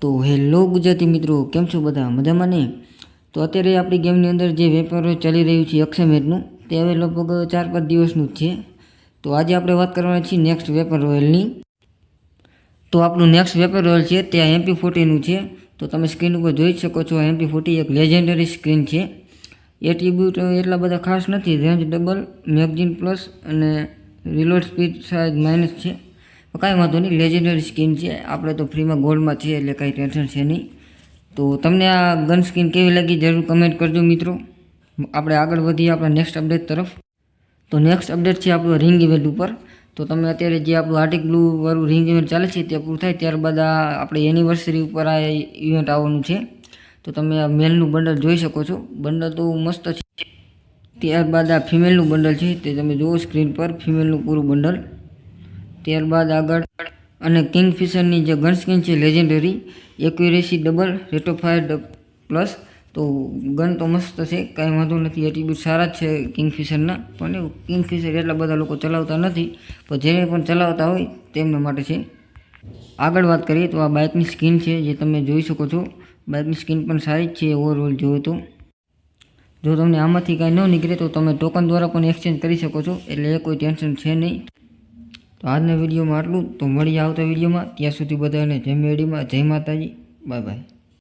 તો હેલો ગુજરાતી મિત્રો, કેમ છો બધા? મજામાં ને? તો અત્યારે આપણી ગેમની અંદર જે વેપાર ચાલી રહ્યું છે અક્ષમેટનું તે હવે લગભગ ચાર પાંચ દિવસનું જ છે. તો આજે આપણે વાત કરવાની છીએ નેક્સ્ટ વેપર રોયલની. તો આપણું નેક્સ્ટ વેપર રોયલ છે, તે એમપી ફોર્ટીનું છે. તો તમે સ્ક્રીન ઉપર જોઈ શકો છો એમપી ફોર્ટી એક લેજેન્ડરી સ્ક્રીન છે. એટ્રીબ્યુટ એટલા બધા ખાસ નથી રેન્જ ડબલ મેગઝીન પ્લસ અને રિલોડ સ્પીડ સાઇઝ માઇનસ છે. કાંઈ વાંધો નહીં લેજેન્ડરી સ્કીન છે. આપણે તો ફ્રીમાં ગોલ્ડમાં છે એટલે કાંઈ ટેન્શન છે નહીં. તો તમને આ ગન સ્કીન કેવી લાગી જરૂર કમેન્ટ કરજો મિત્રો. આપણે આગળ વધીએ આપણા નેક્સ્ટ અપડેટ તરફ. તો નેક્સ્ટ અપડેટ છે આપણું રિંગ ઇવેન્ટ ઉપર. તો તમે અત્યારે જે આપણું આર્ટિક બ્લુ વાળું રિંગ ઇવેન્ટ ચાલે છે તે પૂરું થાય ત્યારબાદ આ આપણે એનિવર્સરી ઉપર આ ઇવેન્ટ આવવાનું છે. તો તમે આ મેલનું બંડલ જોઈ શકો છો. બંડલ તો મસ્ત છે. ત્યારબાદ આ ફિમેલનું બંડલ છે તે તમે જુઓ સ્ક્રીન પર ફિમેલનું પૂરું બંડલ ત્યારબાદ આગળ અને કિંગફિશરની જે ગનસ્કીન છે legendary accuracy double rate of fire plus તો ગન તો મસ્ત છે, કાંઈ વાંધો નથી એટ્રીબ્યુટ સારા જ છે કિંગફિશરના, પણ કિંગફિશર એટલા બધા લોકો ચલાવતા નથી, પણ જેને પણ ચલાવતા હોય તેમના માટે છે. આગળ વાત કરીએ તો આ બાઇકની સ્કિન છે, જે તમે જોઈ શકો છો. બાઇકની સ્કિન પણ સારી જ છે ઓવરઓલ જોઈએ તો. જો તમને આમાંથી કાંઈ ન નીકળે તો તમે ટોકન દ્વારા પણ એક્સચેન્જ કરી શકો છો, એટલે એ કોઈ ટેન્શન છે નહીં. તો આજના વિડીયોમાં આટલું તો મળીએ આવતા વિડીયોમાં. ત્યાં સુધી બધાને જય મેડીમાં જય માતાજી. Bye bye.